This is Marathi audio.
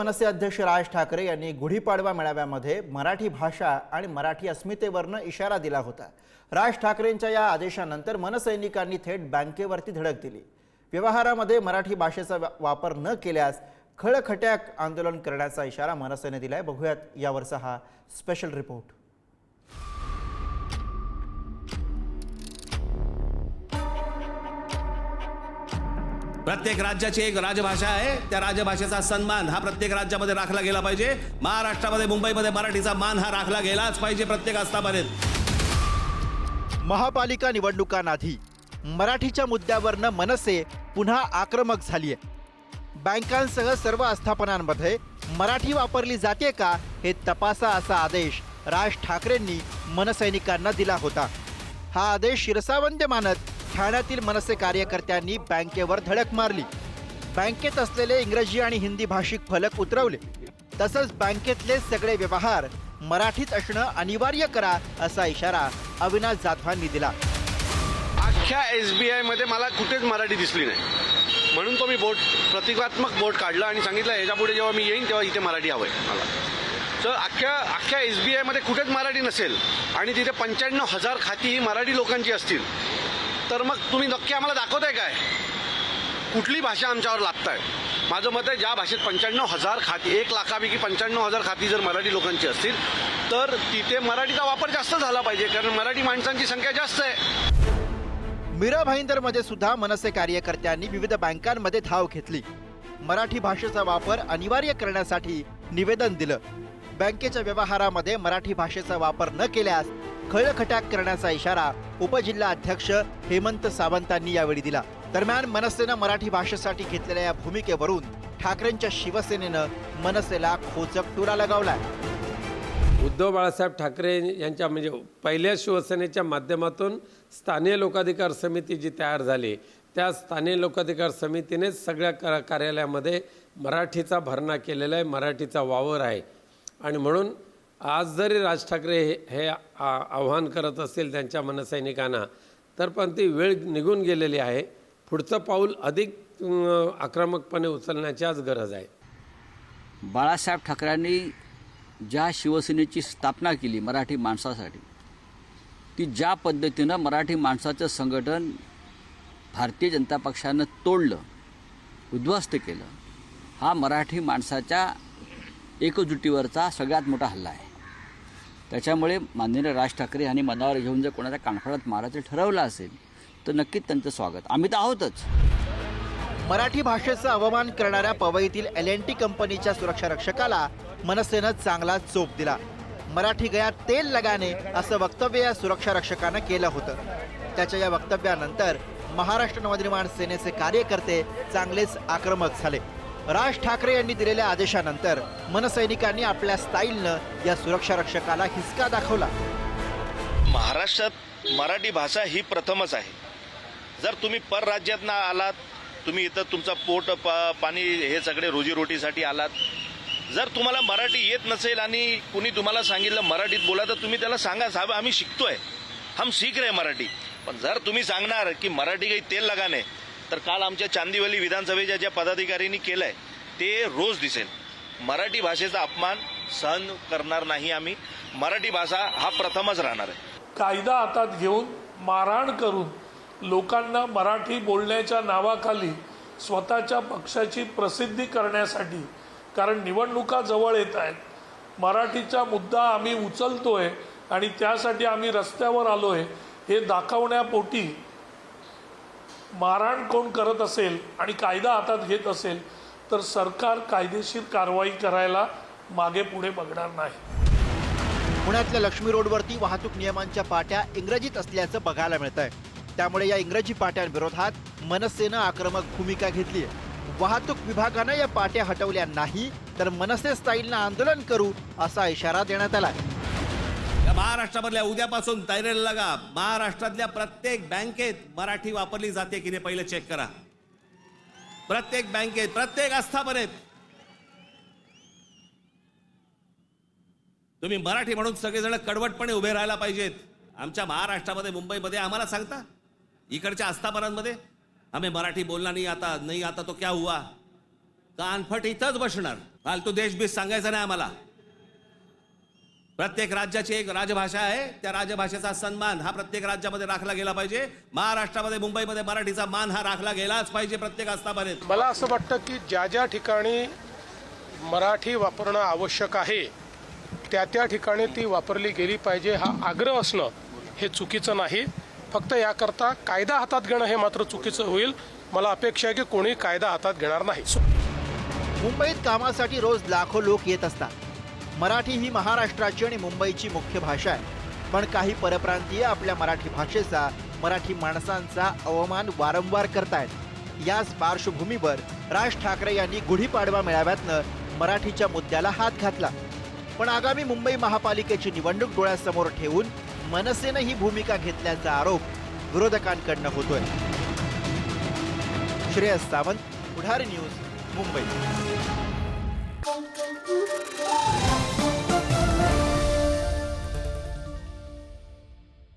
मनसे अध्यक्ष राज ठाकरे यांनी गुढीपाडवा मेळाव्यामध्ये मराठी भाषा आणि मराठी अस्मितेवरनं इशारा दिला होता. राज ठाकरेंच्या या आदेशानंतर मनसैनिकांनी थेट बँकेवरती धडक दिली. व्यवहारामध्ये मराठी भाषेचा वापर न केल्यास खळखट्याक आंदोलन करण्याचा इशारा मनसेने दिलाय. बघूयात यावरचा हा स्पेशल रिपोर्ट प्रत्येक राज्याची एक राजभाषा आहे. त्या राजभाषेचा सन्मान हा प्रत्येक राज्यामध्ये राखला गेला पाहिजे. महाराष्ट्रामध्ये मुंबईमध्ये मराठीचा मान हा राखला गेलाच पाहिजे प्रत्येक आस्थापनेत महापालिका निवडणुकांआधी मराठीच्या मुद्द्यावरनं मनसे पुन्हा आक्रमक झालीय. बँकांसह सर्व आस्थापनांमध्ये मराठी वापरली जाते का हे तपासा असा आदेश राज ठाकरेंनी मनसैनिकांना दिला होता. हा आदेश शिरसावंत मानत ठाण्यातील मनसे कार्यकर्त्यांनी बँकेवर धडक मारली. बँकेत असलेले इंग्रजी आणि हिंदी भाषिक फलक उतरवले. तसंच बँकेतले सगळे व्यवहार मराठीत असणं अनिवार्य करा असा इशारा अविनाश जाधवांनी दिला. अख्ख्या एस बी आयमध्ये मला कुठेच मराठी दिसली नाही. म्हणून तो मी बोट प्रतिकात्मक बोट काढला आणि सांगितलं याच्यापुढे जेव्हा मी येईन तेव्हा इथे मराठी हवं आहे मला. तर अख्ख्या अख्ख्या एस बी आयमध्ये कुठेच मराठी नसेल आणि तिथे पंच्याण्णव हजार खाती ही मराठी लोकांची असतील. तर मग तुम्ही नक्की आम्हाला दाखवताय काय? कुठली भाषा आमच्यावर लागत आहे माझं मत आहे ज्या भाषेत पंच्याण्णव हजार खाती एक लाखापैकी पंच्याण्णव हजार खाती जर मराठी लोकांची असतील तर तिथे मराठीचा वापर जास्त झाला पाहिजे कारण मराठी माणसांची संख्या जास्त आहे. मीरा भाईंदरमध्ये सुद्धा मनसे कार्यकर्त्यांनी विविध बँकांमध्ये धाव घेतली. मराठी भाषेचा वापर अनिवार्य करण्यासाठी निवेदन दिलं. बँकेच्या व्यवहारामध्ये मराठी भाषेचा वापर न केल्यास खळखटाक करण्याचा इशारा उपजिल्हा अध्यक्ष हेमंत सावंतांनी यावेळी दिला. दरम्यान मनसेनं मराठी भाषेसाठी घेतलेल्या या भूमिकेवरून ठाकरेंच्या शिवसेनेनं मनसेला खोचक टुरा लगावलाय. उद्धव बाळासाहेब ठाकरे यांच्या म्हणजे पहिल्या शिवसेनेच्या माध्यमातून स्थानीय लोकाधिकार समिती जी तयार झाली त्या स्थानीय लोकाधिकार समितीनेच सगळ्या क कार्यालयामध्ये मराठीचा भरणा केलेला आहे मराठीचा वावर आहे. आणि म्हणून आज जरी राज ठाकरे हे हे आ- आव्हान करत असतील त्यांच्या मनसैनिकांना तर पण ती वेळ निघून गेलेली आहे. पुढचं पाऊल अधिक आक्रमकपणे उचलण्याची आज गरज आहे. बाळासाहेब ठाकरेंनी ज्या शिवसेनेची स्थापना केली मराठी माणसासाठी ती ज्या पद्धतीनं मराठी माणसाचं संघटन भारतीय जनता पक्षानं तोडलं उद्ध्वस्त केलं हा मराठी माणसाच्या एकजुटीवरचा सगळ्यात मोठा हल्ला आहे. त्याच्यामुळे माननीय राज ठाकरे यांनी मनावर घेऊन जर कोणाच्या कानफडात मारायचं ठरवलं असेल तर नक्कीच त्यांचं स्वागत. आम्ही तर आहोतच. मराठी भाषेचा अवमान करणाऱ्या पवईतील एल एन टी कंपनीच्या सुरक्षा रक्षकाला मनसेनं चांगला चोप दिला. मराठी गयात तेल लगाने असं वक्तव्य या सुरक्षा रक्षकानं केलं होतं. त्याच्या या वक्तव्यानंतर महाराष्ट्र नवनिर्माण सेनेचे कार्यकर्ते चांगलेच आक्रमक झाले. राज ठाकरे यांनी दिलेल्या आदेशानंतर मनसैनिकांनी आपल्या स्टाईलनं या सुरक्षा रक्षकाला हिसका दाखवला. महाराष्ट्रात मराठी भाषा ही प्रथमच आहे. जर तुम्ही परराज्यातनं आलात तुम्ही इथं तुमचा पोट पा पाणी हे सगळे रोजीरोटीसाठी आलात. जर तुम्हाला मराठी येत नसेल आणि कुणी तुम्हाला सांगितलं मराठीत बोला तर तुम्ही त्याला सांगा साहेब आम्ही शिकतोय. हम सीख रहे मराठी. पण जर तुम्ही सांगणार की मराठी काही तेल लगाने तर काल आमच्या चांदिवली विधानसभेच्या ज्या पदाधिकाऱ्यांनी आहे ते रोज दिसेल. मराठी भाषेचा अपमान सहन करणार नाही आम्ही. मराठी भाषा हा प्रथमच राहणार आहे. कायदा हातात घेऊन मारहाण करून लोकांना मराठी बोलण्याच्या नावाखाली स्वतःच्या पक्षाची प्रसिद्धी करण्यासाठी कारण निवडणुका जवळ येत आहेत. मराठीचा मुद्दा आम्ही उचलतोय आणि त्यासाठी आम्ही रस्त्यावर आलोय हे दाखवण्यापोटी मारहाण कोण करत असेल आणि कायदा हातात घेत असेल तर सरकार कायदेशीर कारवाई करायला मागे पुढे बघणार नाही. पुण्यातल्या लक्ष्मी रोडवरती वाहतूक नियमांच्या पाट्या इंग्रजीत असल्याचं बघायला मिळतंय. त्यामुळे या इंग्रजी पाट्यांविरोधात मनसेनं आक्रमक भूमिका घेतली वाहतूक विभागानं या पाट्या हटवल्या नाही तर मनसे स्टाईलनं आंदोलन करू असा इशारा देण्यात आला महाराष्ट्रामधल्या उद्यापासून तयारीला लागा. महाराष्ट्रातल्या प्रत्येक बँकेत मराठी वापरली जाते की नाही पहिले चेक करा. प्रत्येक बँकेत प्रत्येक आस्थापनेत. तुम्ही मराठी म्हणून सगळेजण कडवटपणे उभे राहायला पाहिजेत. आमच्या महाराष्ट्रामध्ये मुंबईमध्ये आम्हाला सांगता? इकडच्या आस्थापनांमध्ये? आम्ही मराठी बोलला नाही आता नाही आता तो क्या हुआ? कानफट इथंच बसणार. फालतू देशबीस सांगायचा नाही आम्हाला. प्रत्येक राज्याची एक राजभाषा आहे. त्या राजभाषेचा सन्मान हा प्रत्येक राज्यामध्ये राखला गेला पाहिजे. महाराष्ट्रामध्ये मुंबईमध्ये मराठीचा मान हा राखला गेलाच पाहिजे प्रत्येक आस्थापनेत. मला असं वाटतं की ज्या ज्या ठिकाणी मराठी वापरणं आवश्यक आहे त्या त्या ठिकाणी ती वापरली गेली पाहिजे हा आग्रह असणं हे चुकीचं नाही. फक्त याकरता कायदा हातात घेणं हे मात्र चुकीचं होईल. मला अपेक्षा आहे की कोणी कायदा हातात घेणार नाही. मुंबईत कामासाठी रोज लाखो लोक येत असतात. मराठी ही महाराष्ट्राची आणि मुंबईची मुख्य भाषा आहे. पण काही परप्रांतीय आपल्या मराठी भाषेचा मराठी माणसांचा अवमान वारंवार करतायत. याच पार्श्वभूमीवर राज ठाकरे यांनी गुढीपाडवा मेळाव्यातनं मराठीच्या मुद्द्याला हात घातला. पण आगामी मुंबई महापालिकेची निवडणूक डोळ्यासमोर ठेवून मनसेनं ही भूमिका घेतल्याचा आरोप विरोधकांकडनं होतोय. श्रेयस सावंत पुढारी न्यूज मुंबई.